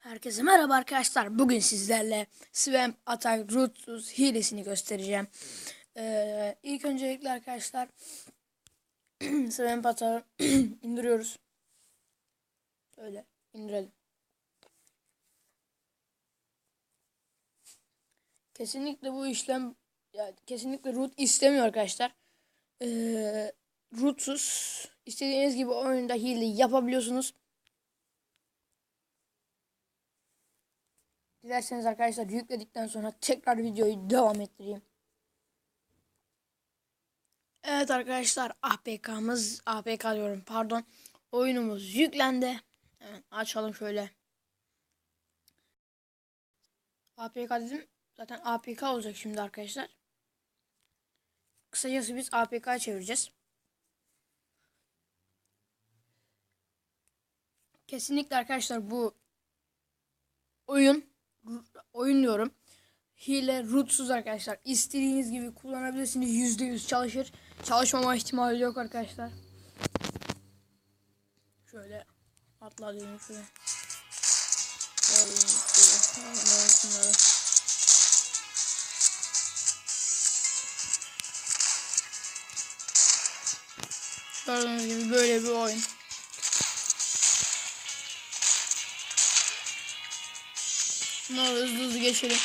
Herkese merhaba arkadaşlar. Bugün sizlerle Swamp Attack Rootsuz hilesini göstereceğim. Ee, ilk öncelikle arkadaşlar Swamp Attack'ı indiriyoruz. Şöyle indirelim. Kesinlikle bu işlem yani kesinlikle root istemiyor arkadaşlar. Ee, rootsuz istediğiniz gibi oyunda hile yapabiliyorsunuz. Dilerseniz arkadaşlar yükledikten sonra tekrar videoyu devam ettireyim. Evet arkadaşlar APK'mız APK diyorum pardon. Oyunumuz yüklendi. Hemen açalım şöyle. APK dedim. Zaten APK olacak şimdi arkadaşlar. Kısacası biz APK çevireceğiz. Kesinlikle arkadaşlar bu oyun oyun diyorum. Hile rootsuz arkadaşlar. İstediğiniz gibi kullanabilirsiniz. Yüzde yüz çalışır. Çalışmama ihtimali yok arkadaşlar. Şöyle atladım şöyle. Şöyle. Gördüğünüz gibi böyle bir oyun. Olur hızlı hızlı geçelim.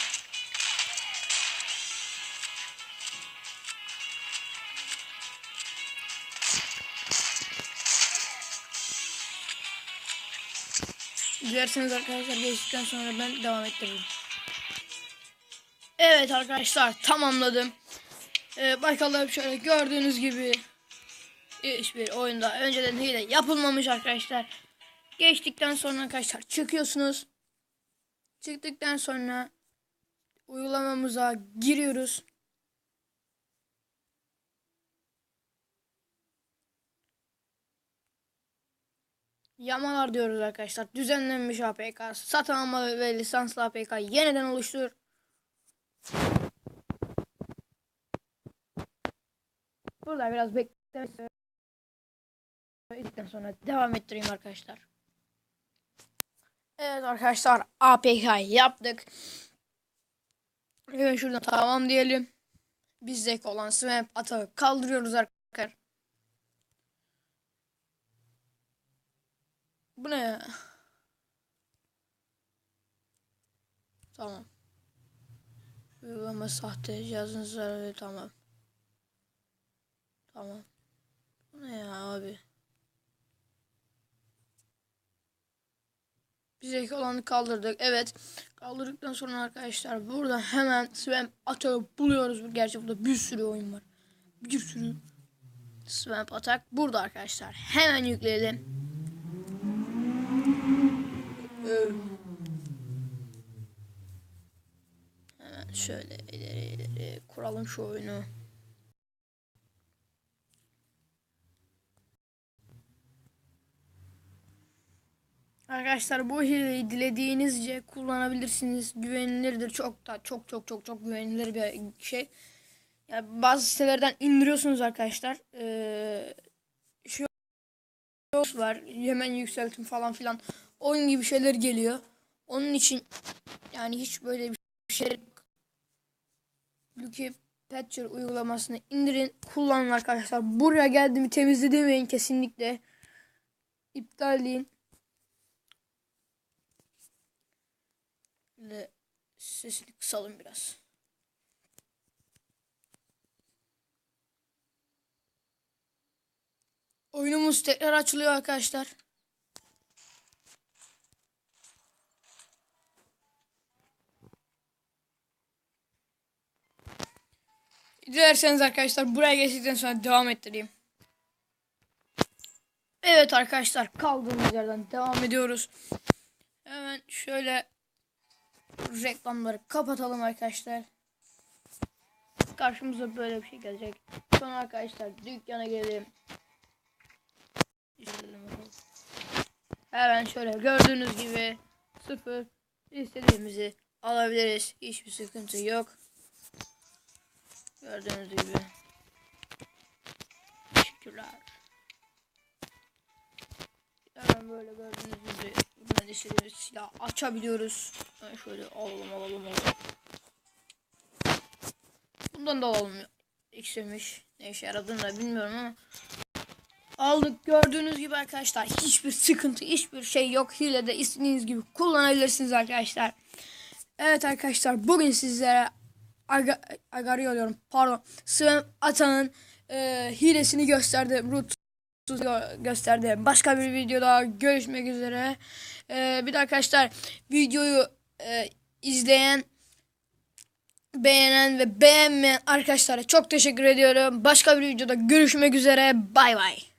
Dilerseniz arkadaşlar geçtikten sonra ben devam ettiririm. Evet arkadaşlar tamamladım. Ee, bakalım şöyle gördüğünüz gibi hiçbir oyunda önceden hile yapılmamış arkadaşlar. Geçtikten sonra arkadaşlar çıkıyorsunuz. Çıktıktan sonra uygulamamıza giriyoruz. Yamalar diyoruz arkadaşlar. Düzenlenmiş APK, satın alma ve lisanslı APK yeniden oluştur. Burada biraz beklemek sonra devam ettireyim arkadaşlar. Evet arkadaşlar APK yaptık. Hemen şuradan tamam diyelim. Bizdeki olan swap atağı kaldırıyoruz arkadaşlar. Bu ne ya? Tamam. Uygulama sahte cihazın zararı tamam. Tamam. Bu ne ya abi? Bizdeki olanı kaldırdık. Evet. Kaldırdıktan sonra arkadaşlar burada hemen swamp attack buluyoruz. Gerçi burada bir sürü oyun var. Bir sürü swamp attack burada arkadaşlar. Hemen yükleyelim. Hemen şöyle ileri ileri kuralım şu oyunu. Arkadaşlar bu hileyi dilediğinizce kullanabilirsiniz. Güvenilirdir. Çok da çok çok çok çok güvenilir bir şey. Yani bazı sitelerden indiriyorsunuz arkadaşlar. Ee, şu var. Hemen yükseltim falan filan. Oyun gibi şeyler geliyor. Onun için yani hiç böyle bir şey Lucky Patcher uygulamasını indirin. Kullanın arkadaşlar. Buraya geldiğimi temizle demeyin kesinlikle. İptalleyin. Ve sesini kısalım biraz. Oyunumuz tekrar açılıyor arkadaşlar. Dilerseniz arkadaşlar buraya geçtikten sonra devam ettireyim. Evet arkadaşlar kaldığımız yerden devam ediyoruz. Hemen şöyle reklamları kapatalım arkadaşlar. Karşımıza böyle bir şey gelecek. Sonra arkadaşlar dükkana gelelim. Hemen şöyle gördüğünüz gibi sıfır istediğimizi alabiliriz. Hiçbir sıkıntı yok. Gördüğünüz gibi. Teşekkürler. Hemen böyle gördüğünüz gibi buradan istediğimiz silah açabiliyoruz. Yani şöyle alalım alalım alalım. Bundan da alalım. Eksilmiş. Ne işe yaradığını da bilmiyorum ama. Aldık gördüğünüz gibi arkadaşlar hiçbir sıkıntı hiçbir şey yok. Hile de istediğiniz gibi kullanabilirsiniz arkadaşlar. Evet arkadaşlar bugün sizlere aga, diyorum pardon Sven Atan'ın e, hilesini gösterdim. Root gösterdi. Başka bir videoda görüşmek üzere. E, bir de arkadaşlar videoyu e, izleyen beğenen ve beğenmeyen arkadaşlara çok teşekkür ediyorum. Başka bir videoda görüşmek üzere. Bay bay.